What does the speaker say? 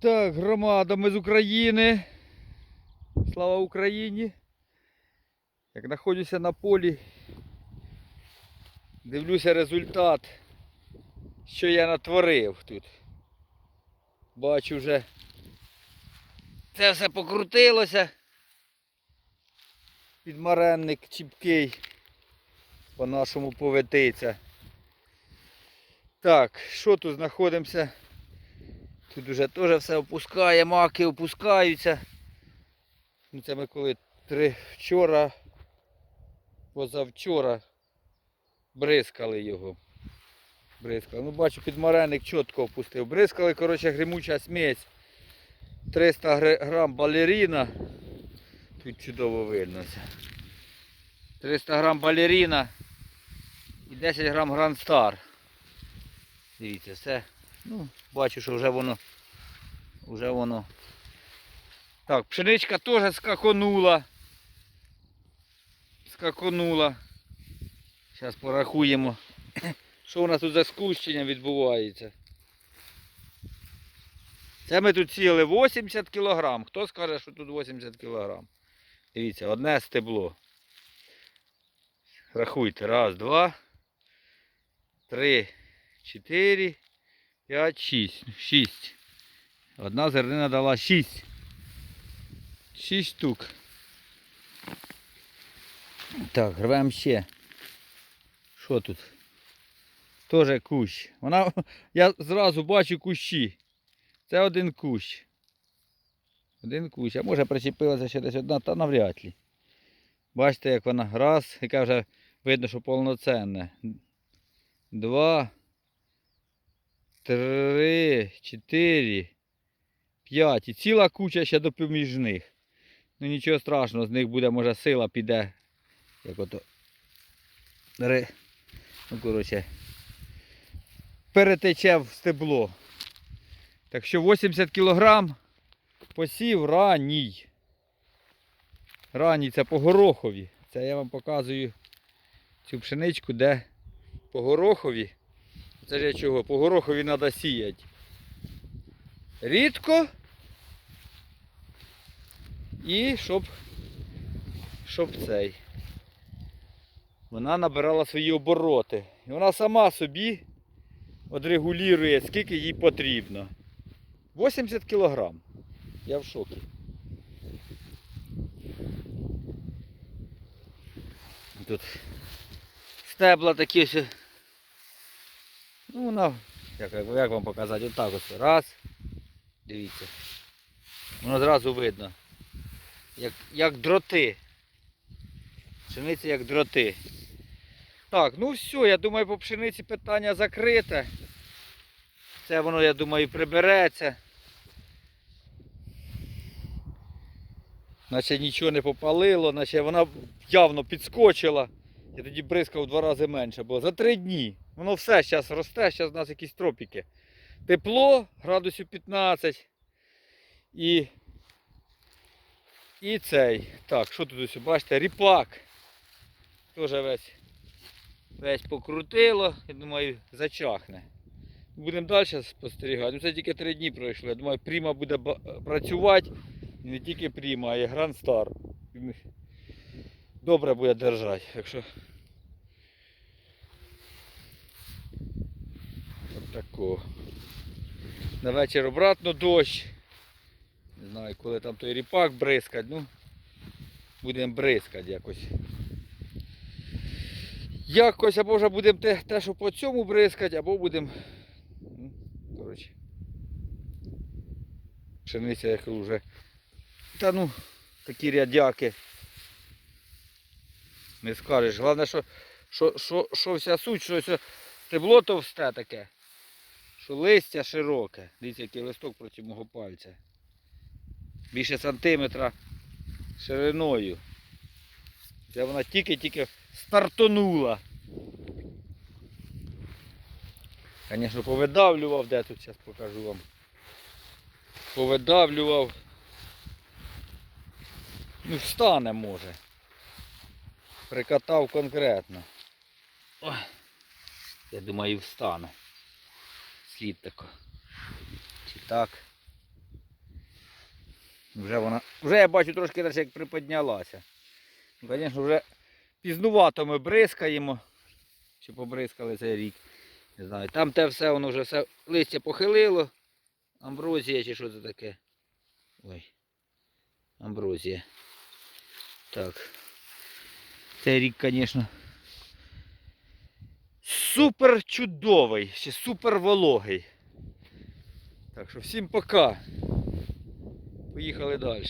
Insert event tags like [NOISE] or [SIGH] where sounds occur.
Так, громада, ми з України. Слава Україні. Як знаходжуся на полі, дивлюся результат, що я натворив тут. Бачу вже. Це все покрутилося. Підмаренник чіпкий. По-нашому поветиться. Так, що тут знаходимося? Тут уже теж все опускає, маки опускаються. Ну це ми коли три вчора, позавчора бризкали його. Бризкали. Ну бачу, підмаренник чітко опустив. Бризкали, коротше, гримуча смесь. 300 грам балеріна. Тут чудово видно 300 грам балеріна і 10 грам Star. Дивіться, все. Ну, бачу, що вже воно. Вже воно. Так, пшеничка теж скаконула. Скаконула. Зараз порахуємо. [COUGHS] Що у нас тут за скущення відбувається. Це ми тут сіяли 80 кг. Хто скаже, що тут 80 кг? Дивіться, одне стебло. Рахуйте. Раз, два, три, чотири, п'ять, шість. Шість. Одна зернина дала шість. Шість штук. Так, рвемо ще. Що тут? Тоже кущ. Вона, я зразу бачу кущі. Це один кущ. Один кущ. А може причепилася ще десь одна, та навряд ли. Бачите, як вона раз, яка вже видно, що повноцінна. Два. Три, чотири, п'ять. І ціла куча ще допоміж них. Ну нічого страшного, з них буде, може, сила піде. Як ото. Ну, коротше. Перетече в стебло. Так що 80 кг посів ранній. Ранній це по горохові. Це я вам показую цю пшеничку, де по горохові. Це ж я чого? По горохові треба сіяти. Рідко. І щоб, щоб цей. Вона набирала свої обороти. І вона сама собі отрегулює, скільки їй потрібно. 80 кг. Я в шокі. Тут стебла такі. Ну, вона, як, як вам показати, отак ось. Раз. Дивіться. Воно зразу видно. Як, як дроти. Пшениця як дроти. Так, ну все, я думаю, по пшениці питання закрите. Це воно, я думаю, прибереться. Наче нічого не попалило, наче вона явно підскочила. Я тоді бризкав в два рази менше, бо за три дні. Воно все зараз росте, зараз у нас якісь тропіки. Тепло, градусів 15. І. І цей. Так, що тут ось, бачите, ріпак. Теж весь, весь покрутило, я думаю, зачахне. Будемо далі спостерігати. Ну, це тільки три дні пройшло. Я думаю, Пріма буде працювати. Не тільки Пріма, а й Grand Star. Добре буде держати. Якщо... Такого. На вечір обратно дощ. Не знаю, коли там той ріпак бризкать, ну будемо бризкати якось. Якось або вже будемо те, те, що по цьому бризкати, або будемо. Ну, коротше. Пшениця як вже. Та ну, такі рядяки. Не скажеш. Головне, що, що, що, що вся суть, що ось стебло товсте таке. Що листя широке. Дивіться, який листок проти мого пальця. Більше сантиметра шириною. Це вона тільки-тільки стартонула. Звісно, повидавлював, де тут зараз покажу вам. Повидавлював. Ну, встане може. Прикатав конкретно. Ой. Я думаю, встане. Слід тако. Чи так. Вже вона, вже я бачу трошки навіть як приподнялася. Ну, звісно, вже пізнувато ми бризкаємо. Чи побризкали цей рік. Не знаю. Там те все, воно вже все листя похилило. Амброзія чи що це таке? Ой. Амброзія. Так. Цей рік, звісно. Супер чудовий, ще супер вологий. Так що всім пока. Поїхали далі.